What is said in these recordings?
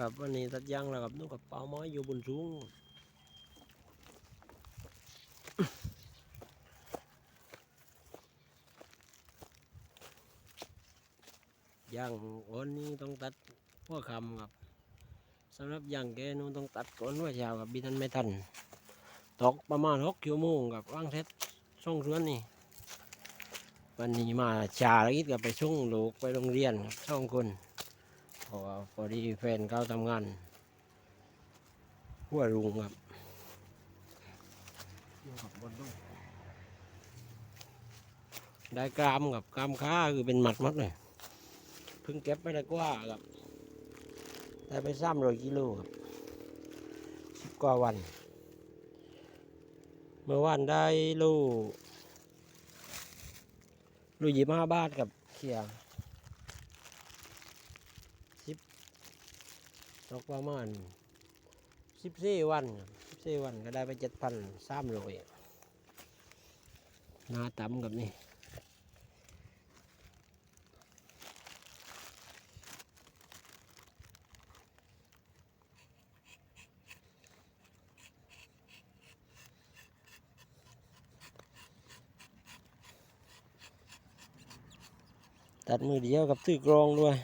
ครับวันนี้ตัดยางแล้วครับนู่นกับเปาไม้อยู่บนสูงยางอ่อนนี้ต้องตัดหัวคำครับสำหรับยางแกนู่นต้องตัดก่อนว่าเช้ากับบินันไม่ทันตกประมาณหกชั่วโมงกับว่างเท็ดช่องสวนนี่วันนี้มาชาแล้วอีกกับไปช่วงลูกไปโรงเรียนครับช่องคน เพราะว่าพอดีแฟนเขาทำงานหัวรุงครับอยู่กับบนลูกได้กรามกับกรามค้าคือเป็นหมัดมัดเลยเพิ่งเก็บไปได้กว่าครับ ได้ไปสามร้อยกิโลครับสิบกว่าวัน เมื่อวานได้ลูลูยี่ห้าบาทกับเขียง ตกประมาณสิบสี่วันสิบสี่วันก็ได้ไปเจ็ดพันสามร้อยนาต่ำกับนี่ตัดมือเดียวกับตื้อกรองด้วย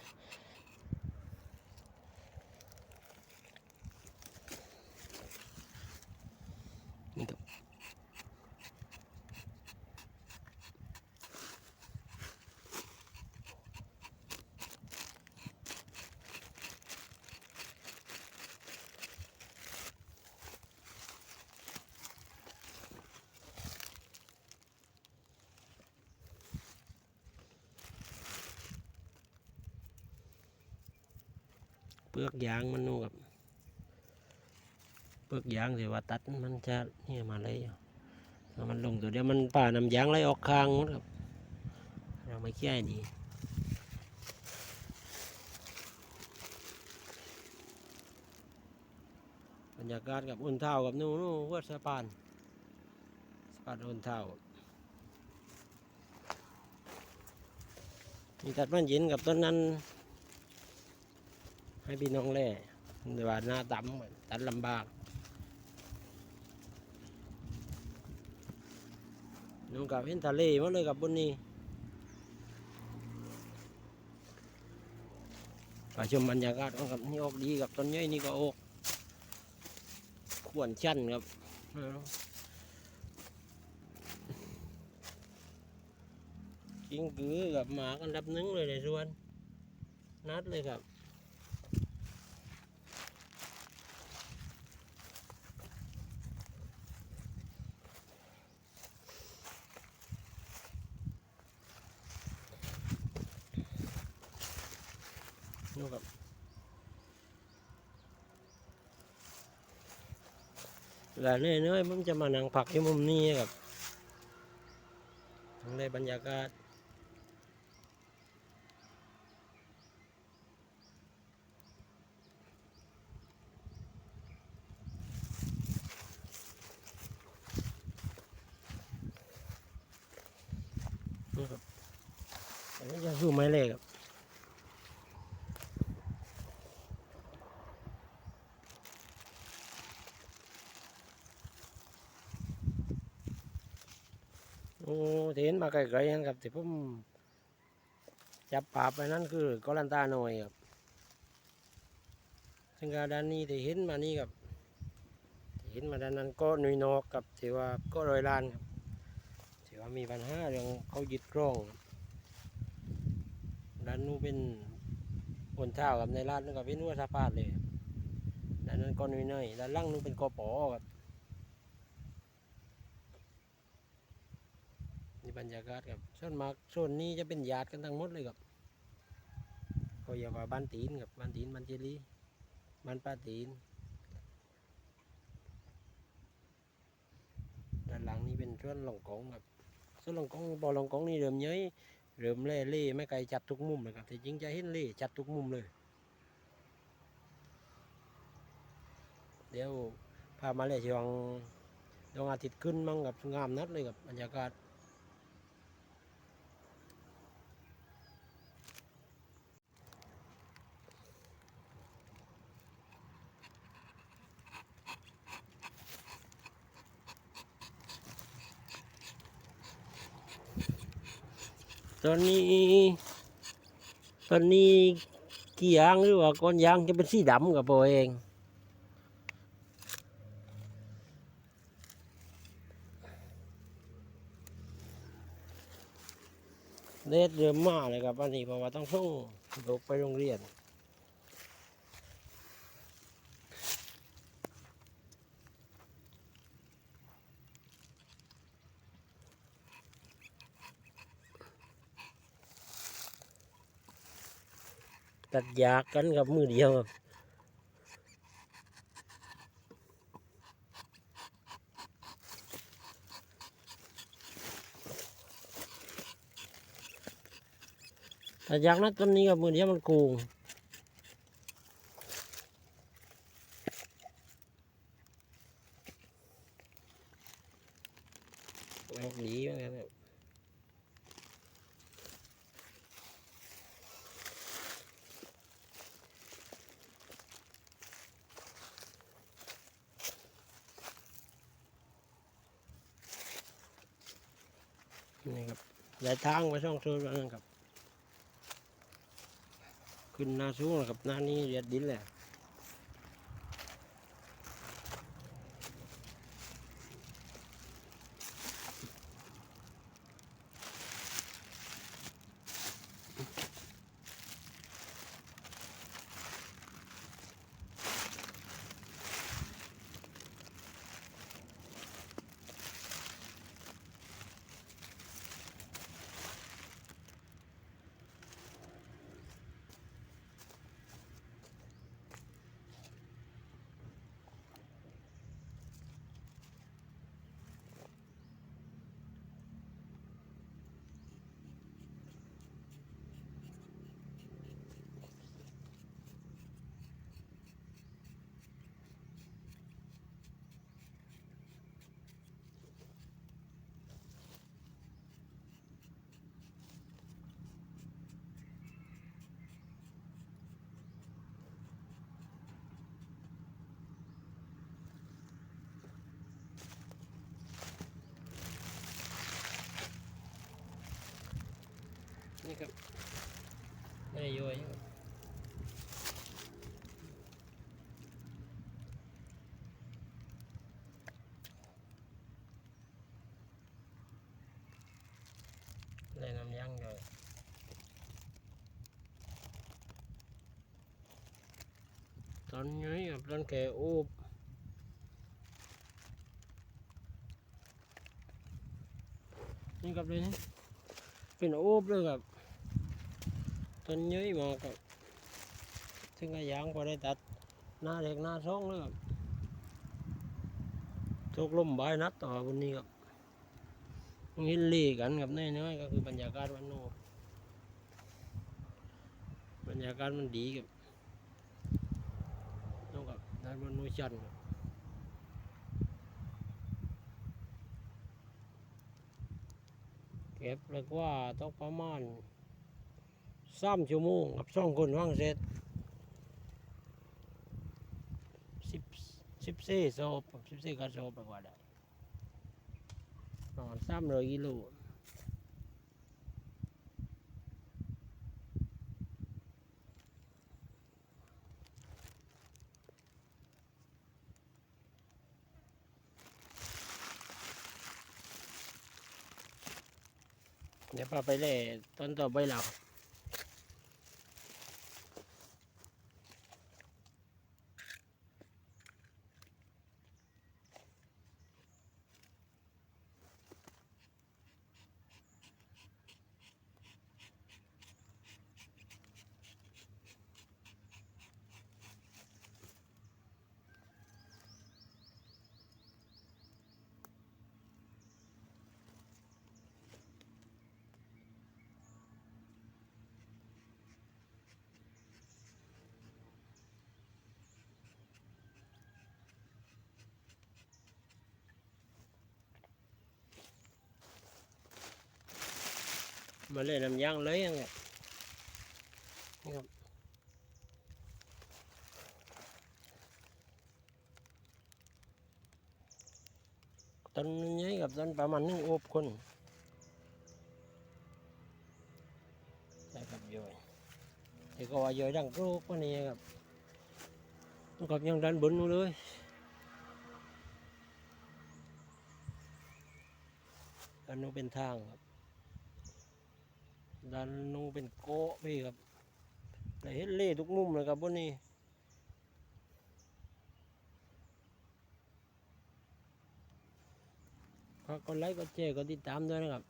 เปลือกยางมันนู่นครับเปลือกยางที่ว่าตัดมันจะเนี่ยมาเลยอยู่ถ้ามันลงตัวเดียวมันป่านำยางไหลออกข้างหมดครับเราไม่เคี่ยดีบรรยากาศกับอุ่นเท่ากับนู่นนู่นวัดสะพานสะพานอุ่นเท่ามีตัดมันเย็นกับต้นนั้น ให้พี่น้องแล่แต่ว่าหน้าต่ำตัดลำบาก น้องกับเห็นทะเลหมาเลยกับบนนี้ไปชมบรรยากาศเอากับนี่ออกดีกับต้นใหญ่นี่ก็ออกขวนชั้นครับเอากิ้งกือกับหมากันดับหนึงเลยในสวน นัดเลยครับูครับแล้วเนื่อยๆผมจะมานั่งพักอยู่มุมนี้ครับทั้งได้บรรยากาศนู่ครับอันนี้จะสู้ไม้เล็กครับ โอ้ ที่เห็นมาไกลๆนั่นครับที่ผมจับปลาไปนั่นคือกอลันตาหน่อยครับซึ่งกาด้านนี้ที่เห็นมานี่ครับเห็นมาด้านนั้นก็หนุยนอกกับที่ว่าก็รอยลานครับที่ว่ามีปัญหาเรื่องเขายึดกล้องด้านนู้นเป็นบนเท้ากับในร้านนึงกับเป็นวัวสะพานเลยด้านนั้นก็หนุยน้อยด้านล่างนู้นเป็นกอปอครับ บรรยากาศครับส่วนมากโซนนี้จะเป็นญาติกันทั้งหมดเลยครับเขาเรียกว่าบ้านตีนครับบ้านตีนบ้านเจรีบ้านป้าตีนด้านหลังนี่เป็นส่วนหลงกองครับส่วนหลงกองบ่อหลงกองนี่เริ่มเย้ยเริ่มเล่เล่ไม่ไกลจัดทุกมุมเลยครับแต่จริงจะเห็นเล่จัดทุกมุมเลย เดี๋ยวพามาเลยช่วงดวงอาทิตย์ขึ้นมั่งกับงามนัดเลยกับบรรยากาศ ตอนนี้ ตอนนี้กี่ยางหรือว่าก้อนยางจะเป็นสีดำกับโบเองเด็ดเริ่มมาเลยครับอันนี้เพราะว่าต้องส่งลูกไปโรงเรียน ตัดยากกันกับมือเดียวครับตัดยากนะต้นนี้กับมือเดียวมันโกงแม่งดีเหมือนกันครับ นี่ครับหลายทางไปช่องโซนนั่นครับ ขึ้นหน้าสูงนะครับหน้านี้เรียดดินแหละ นี่ครับไม่ได้โยยครับได้น้ำยั่งเลยตอนนี้กับตอนแกอูบนี่กับเลยนี่เป็นอูบเลยครับ ต้นย้อยมากับถึงกระยางพอได้ตัดหน้าเด็กหน้าซ่องเลยครับตกลมบายนัดต่อวันนี้ครับหินเลีกันกับน้อยๆก็คือบรรยากาศวันโนบรรยากาศมันดีครับน้องกับด้านวันโนชันครับเก็บเลยว่าต้องประมาณ สามชั่วโมงกับสองคนว่างเสร็จสิบสิบสี่โซบสิบสี่กระโซบไปกว่าได้ประมาณสามร้อยกิโลเดี๋ยวพาไปเล่ต้นต่อไปเรา มาเล่นน้ำยางเลยยังไงนี่ครับต้นนี้กับต้นประมาณนึงโอบคนย่อยแต่ก็ว่าย่อยดังรควันนี้ครับมันกับยังดันบนเลยดันนูนเป็นทางครับ ดันนูเป็นโกะพี่ครับได้เห็นเล่ทุกมุมเลยครับวันนี้ฝากกดไลค์กดแชร์กดติดตามด้วยนะครับ